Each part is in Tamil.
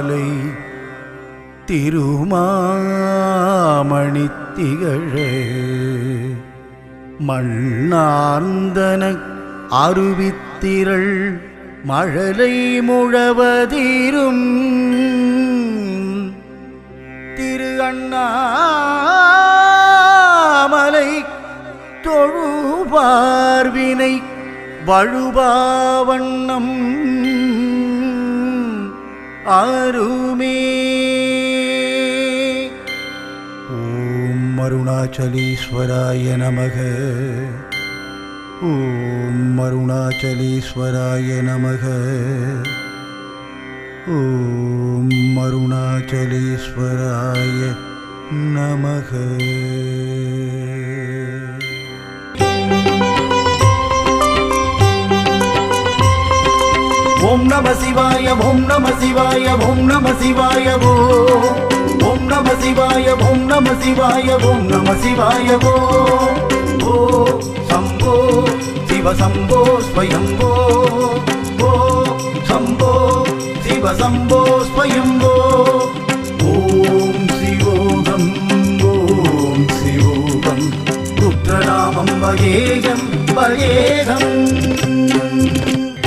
மாலை திருமாமணி திகழ மண்ணார்ந்தன அருவித்திரள் மழலை முழவதீரும். திரு அண்ணாமலை தொழுபார்வினை வழுபாவண்ணம் ॐ अरुणाचलीश्वराय नमः ॐ अरुणाचलीश्वराय नमः ॐ अरुणाचलीश्वराय नमः நம சிவாய ஓம் நம சிவாய ஓம் நம சிவாய ஓம் நம சிவாய ஓம் நம சிவாய ஓம் நம சிவாய ஓ ஓ சம்போ சிவ சம்போ ஸ்வயம்போ. ஓ சம்போ சிவ சம்போ ஸ்வயம்போ. ஓம் சிவோகம் ஓம் சிவோகம். ருத்ரநாமம் வகேகம் வகேகம்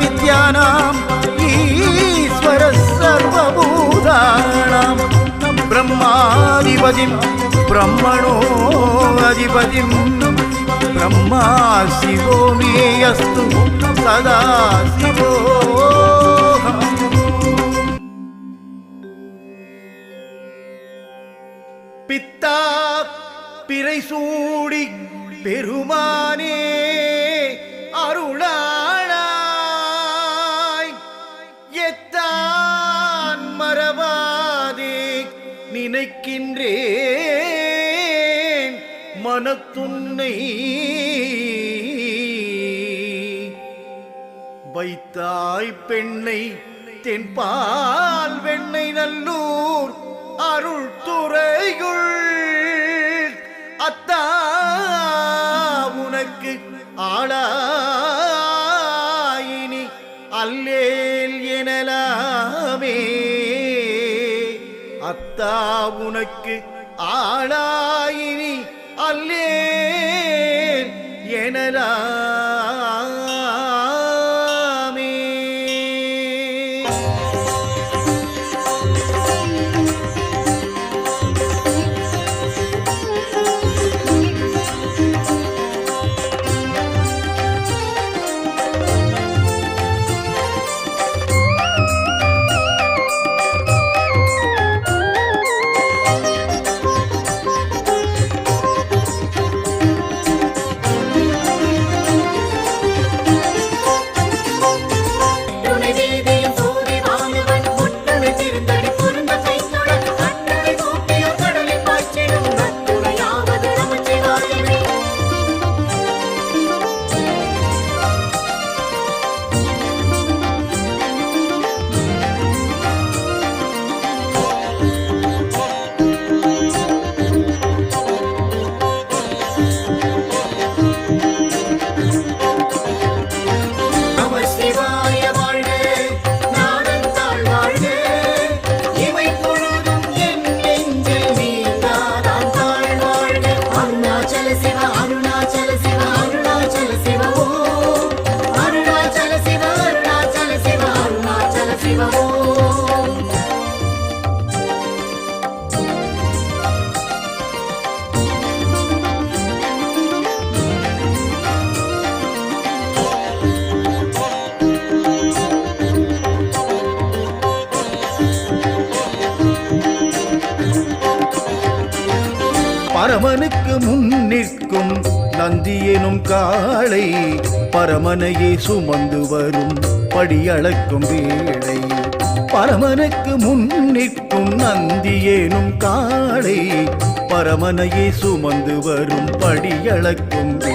வித்யானாம் ஈஸ்வர சர்வபூதானாம் பிரம்மாதிபதிம் பிரம்மணோ அதிபதிம் பிரம்மா சிவோ மேயஸ்து சதா சிவோ பித்தா பிறை சூடி பெருமானே மனத்துன்னை வைத்தாய் பெண்ணை தென்பால் வெண்ணை நல்லூர் அருள் துறையுள். அத்தா உனக்கு ஆளாயினி அல்லேல் எனலாமே. அத்தா உனக்கு ஆளாயினி அல்லேன் எனலாமே. காளை பரமனையே சுமந்து வரும் படியளக்கும் வேளை. பரமனுக்கு முன்னிற்கும் நந்தியேனும் காளை பரமனையே சுமந்து வரும் படியளக்கும் வேளை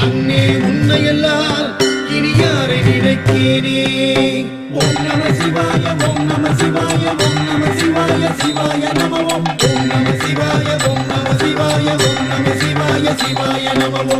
அன்னே உன்னை எல்லாம் இனி யாரை நினைக்கிறே ஓம் நம சிவாய ஓம் நம சிவாய ஓம் நம சிவாய சிவாய நமவோம் ஓம். நம சிவாய ஓம் நம சிவாய ஓம் நம சிவாய சிவாய நமவோம்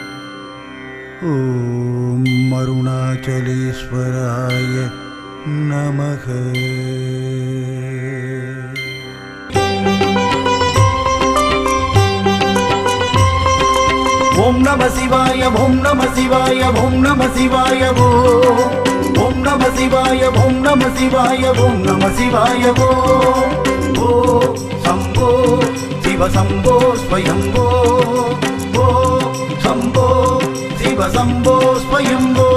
ॐ अरुणाचलेश्वराय नमः ॐ नम शिवाय ॐ नम शिवाय ॐ नम शिवाय ॐ नम शिवाय ॐ नम शिवाय ॐ नम शिवाय ओ शम्भो शिव शम्भो स्वयम्भो ओ शम्भो శివశంభో స్వయంభో.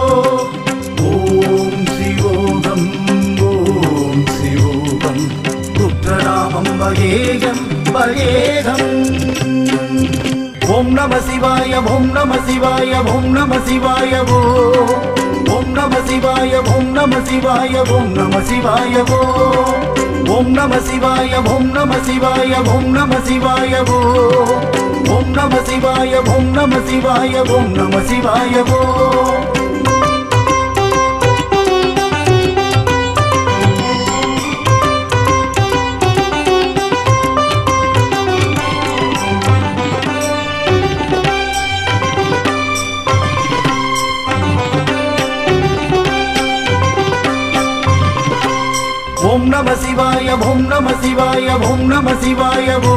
ఓం శివోగం ఓం శివోగం రుద్రనామం వయేగం వయేగం ఓం నమ శివాయ ఓం నమ శివాయ ఓం నమ శివాయ ఓ. ఓం నమ శివాయ ఓం నమ శివాయ ఓం నమ శివాయ ఓ. ఓం నమ శివాయ ఓం నమ శివాయ ఓం నమ శివాయ ఓ. ஓம் நம சிவாய ஓம் நம சிவாய ஓம் நம சிவாய ஓ ஓம் நம சிவாய ஓம் நம சிவாய ஓம் நம சிவாய ஓ.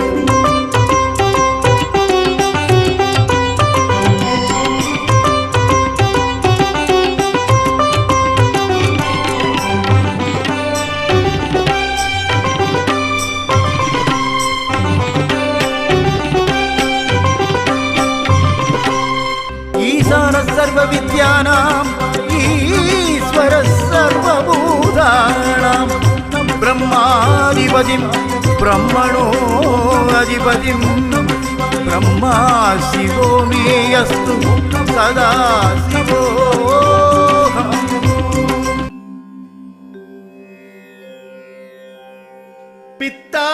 ஈசான சர்வ வித்யானாம் ஈஸ்வர சர்வபூதானாம். பிரம்மாதிபதிம் பிரம்மணோ அதிபதிம் பிரம்மா சிவோ மே அஸ்து சதா சிவோ பித்தா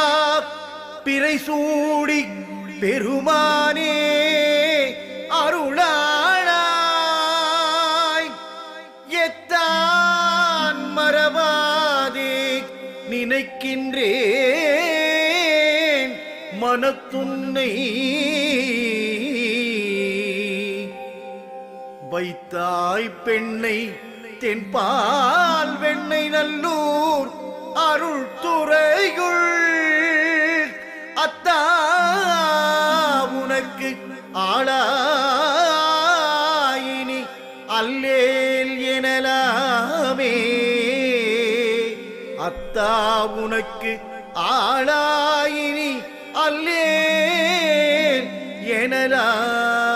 பிறை சூடி பெருமானே அருளாளாய் நிற்கின்றேன் மனத்துன்னை வைத்தாய் பெண்ணை தென்பால் வெண்ணை நல்லூர் அருள் துறையுள். அத்தா உனக்கு ஆளா உனக்கு ஆளாயினி அல்லேன் எனலாமே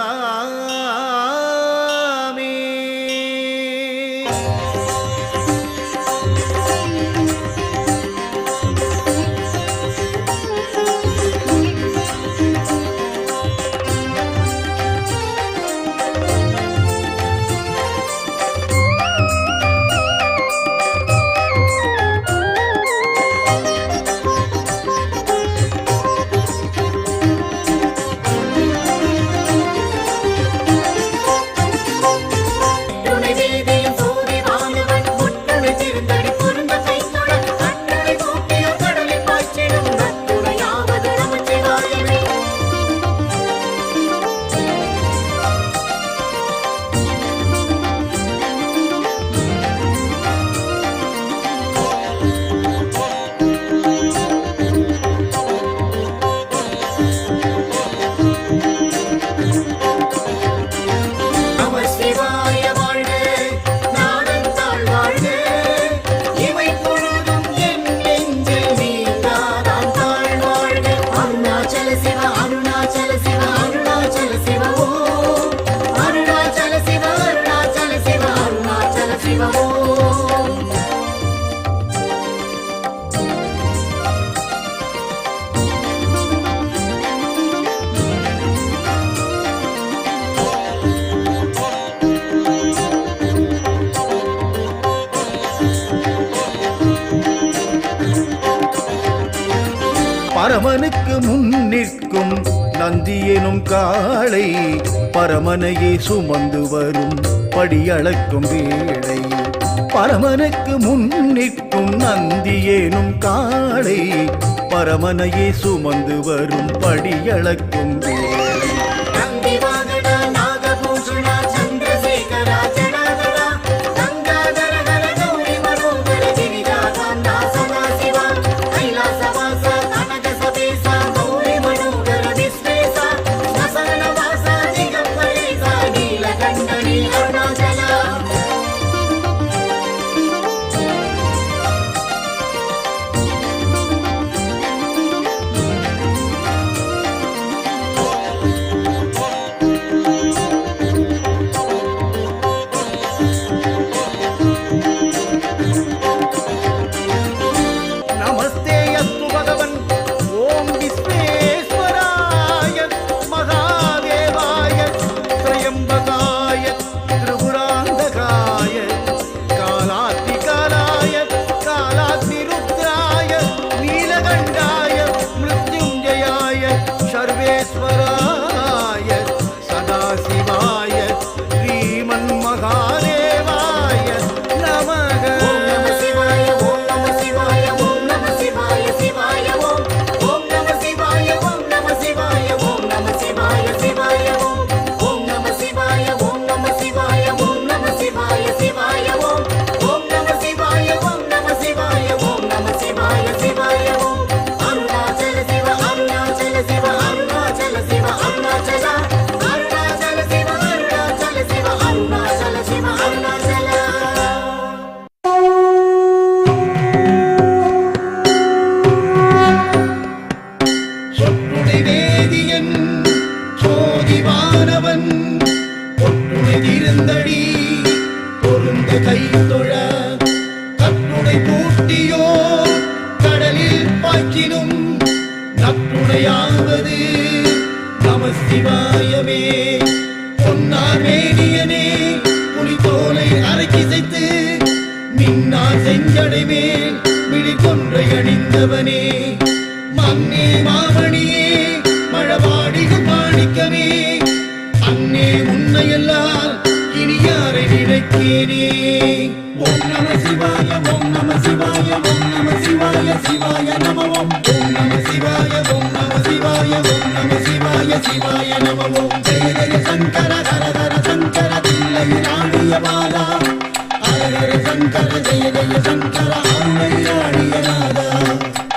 எனும் காளை பரமனையே சுமந்து வரும் படியளக்கும் வேளை. பரமனுக்கு முன் நந்தி எனும் காளை பரமனையே சுமந்து வரும் படியளக்கும் வேளை துணையாவது நம சிவாயவே பொன்னார் மேனியனே புலித்தோலை அரைக்கிசைத்து மின்னார் செஞ்சடை மேல் விழி கொன்றை அணிந்தவனே. மன்னே மாமணியே மழவாடிகு மாணிக்கமே. அன்னே உன்னையெல்லாம் இனி யாரை நினைக்கிறே ஓம் நம சிவாய ஓம் நம சிவாய ஓம் நம சிவாய சிவாய நம ஓம். சிவாய சிவாய நம. ஜெய ஜெய சங்கர தர தர சங்கர தில்லை ராணிய பாலா ஹர சங்கர ஜெய ஜெய சங்கர அருணை ராணிய நாதா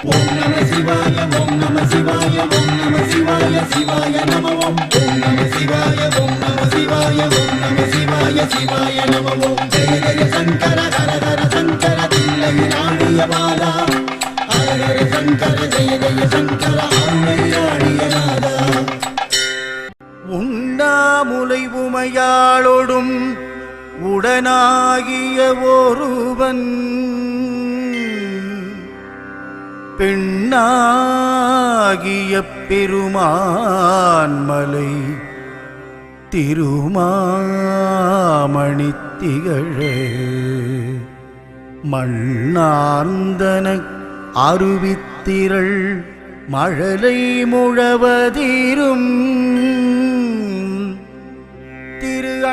ஓம் நம சிவாய ஓம் நம சிவாய ஓம் நம சிவாய சிவாய நம. ஓம் நம சிவாய ஓம் நம சிவாய ஓம் நம சிவாய சிவாய நம. ஜெய ஜெய சங்கர தர தர சங்கர தில்லை ராணிய பாலா உடனாகிய ஒருவன் பெண்ணாகிய பெருமான்மலை திருமாமணி திகழ மண்ணார்ந்தன அருவித்திரள் மழலை முழவதீரும்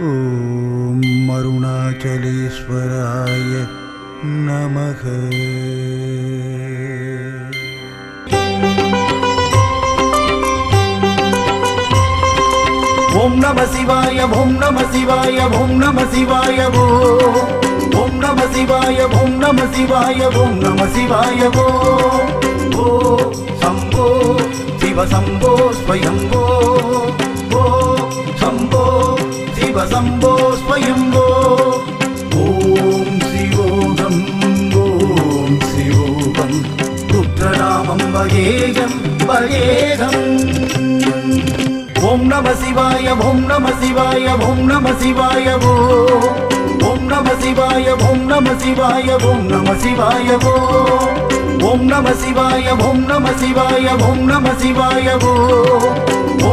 ஓம் அருணாச்சலீஸ்வராய நமக ஓம் நம சிவாய ஓம் நம சிவாய ஓம் நம சிவாய ஓ ஓம் நம சிவாய ஓம் நம சிவாய ஓம் நம சிவாய ஓ ஓ சம்போ சிவ சம்போ ஸ்வயம்போ ஓ சம்போ சிவ சம்போ ஸ்வயம்போ. ஓம் சிவோகம் ஓம் சிவோகம். ருத்ரநாமம் வகேகம் வகேகம். ஓம் நம சிவாய ஓம் நம சிவாய ஓம் நம சிவாய ஓ. ஓம் நம சிவாய ஓம் நம சிவாய ஓம் நம சிவாய ஓ. ஓம் நம சிவாய ஓம் நம சிவாய ஓம் நம சிவாய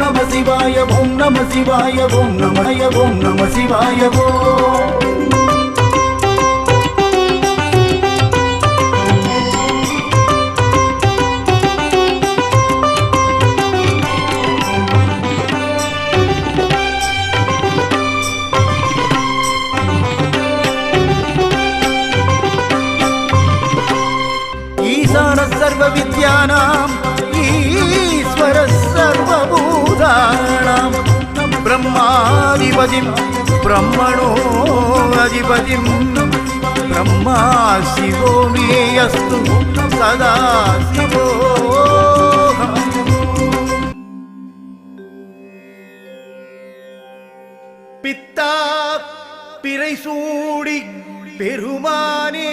நம சிவாய ஓம் நம சிவாய ஓம் நமய ஓம் நம சிவாய ஓ ஈசான சர்வ வித்யானாம் பிரம்மாதிபதிம் பிரம்மணோ அதிபதிம் பிரம்மா சிவோ மே அஸ்து சதா சிவோ பித்தா பிறை சூடி பெருமானே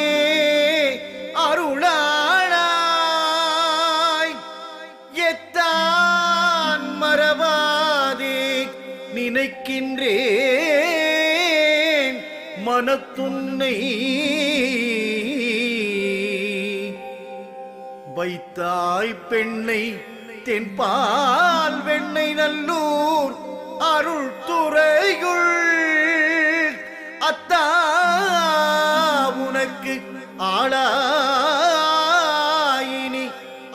துன்னை வைத்தாய் பெண்ணை தென்பால் வெண்ணை நல்லூர் அருள் துறையுள். அத்தா உனக்கு ஆளாயினி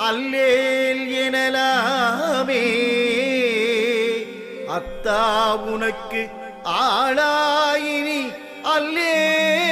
அல்லேல் எனலாமே. அத்தா உனக்கு ஆளாயினி அல்லேல்